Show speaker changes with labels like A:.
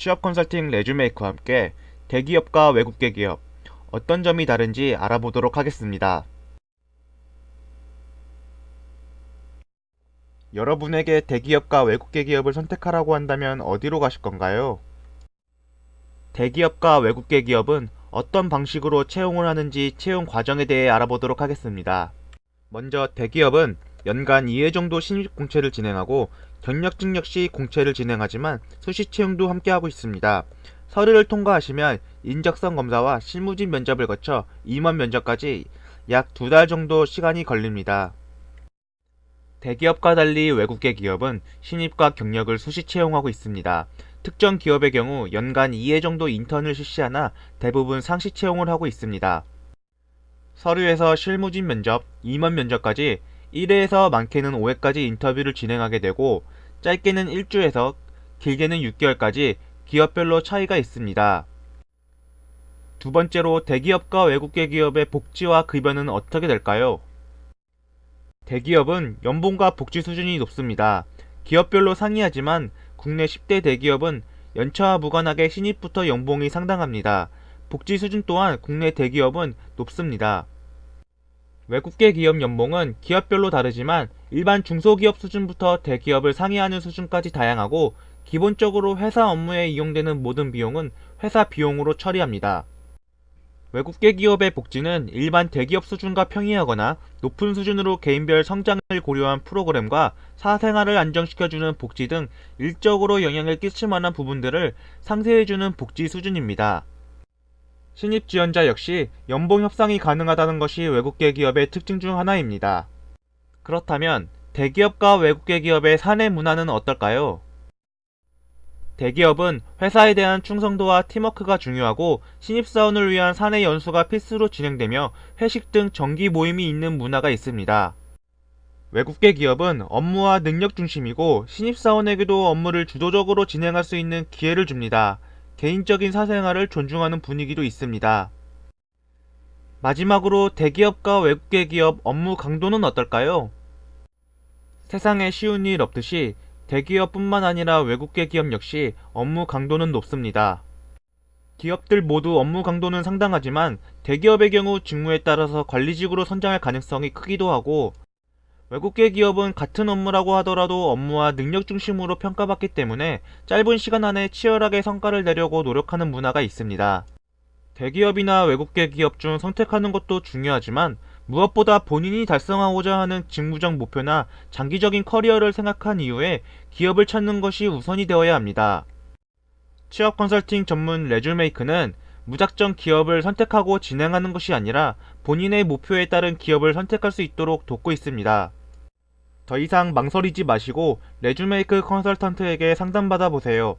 A: 취업 컨설팅 레주메이크와 함께 대기업과 외국계 기업 어떤 점이 다른지 알아보도록 하겠습니다. 여러분에게 대기업과 외국계 기업을 선택하라고 한다면 어디로 가실 건가요? 대기업과 외국계 기업은 어떤 방식으로 채용을 하는지 채용 과정에 대해 알아보도록 하겠습니다. 먼저 대기업은 연간 2회 정도 신입 공채를 진행하고 경력직 역시 공채를 진행하지만 수시 채용도 함께하고 있습니다. 서류를 통과하시면 인적성 검사와 실무진 면접을 거쳐 임원 면접까지 약 두 달 정도 시간이 걸립니다. 대기업과 달리 외국계 기업은 신입과 경력을 수시 채용하고 있습니다. 특정 기업의 경우 연간 2회 정도 인턴을 실시하나 대부분 상시 채용을 하고 있습니다. 서류에서 실무진 면접, 임원 면접까지 1회에서 많게는 5회까지 인터뷰를 진행하게 되고 짧게는 1주에서 길게는 6개월까지 기업별로 차이가 있습니다. 두 번째로 대기업과 외국계 기업의 복지와 급여는 어떻게 될까요? 대기업은 연봉과 복지 수준이 높습니다. 기업별로 상이하지만 국내 10대 대기업은 연차와 무관하게 신입부터 연봉이 상당합니다. 복지 수준 또한 국내 대기업은 높습니다. 외국계 기업 연봉은 기업별로 다르지만 일반 중소기업 수준부터 대기업을 상회하는 수준까지 다양하고 기본적으로 회사 업무에 이용되는 모든 비용은 회사 비용으로 처리합니다. 외국계 기업의 복지는 일반 대기업 수준과 평이하거나 높은 수준으로 개인별 성장을 고려한 프로그램과 사생활을 안정시켜주는 복지 등 일적으로 영향을 끼칠 만한 부분들을 상세해주는 복지 수준입니다. 신입 지원자 역시 연봉 협상이 가능하다는 것이 외국계 기업의 특징 중 하나입니다. 그렇다면 대기업과 외국계 기업의 사내 문화는 어떨까요? 대기업은 회사에 대한 충성도와 팀워크가 중요하고 신입사원을 위한 사내 연수가 필수로 진행되며 회식 등 정기 모임이 있는 문화가 있습니다. 외국계 기업은 업무와 능력 중심이고 신입사원에게도 업무를 주도적으로 진행할 수 있는 기회를 줍니다. 개인적인 사생활을 존중하는 분위기도 있습니다. 마지막으로 대기업과 외국계 기업 업무 강도는 어떨까요? 세상에 쉬운 일 없듯이 대기업뿐만 아니라 외국계 기업 역시 업무 강도는 높습니다. 기업들 모두 업무 강도는 상당하지만 대기업의 경우 직무에 따라서 관리직으로 선정할 가능성이 크기도 하고 외국계 기업은 같은 업무라고 하더라도 업무와 능력 중심으로 평가받기 때문에 짧은 시간 안에 치열하게 성과를 내려고 노력하는 문화가 있습니다. 대기업이나 외국계 기업 중 선택하는 것도 중요하지만 무엇보다 본인이 달성하고자 하는 직무적 목표나 장기적인 커리어를 생각한 이후에 기업을 찾는 것이 우선이 되어야 합니다. 취업 컨설팅 전문 레주메이크는 무작정 기업을 선택하고 진행하는 것이 아니라 본인의 목표에 따른 기업을 선택할 수 있도록 돕고 있습니다. 더 이상 망설이지 마시고 레주메이크 컨설턴트에게 상담받아 보세요.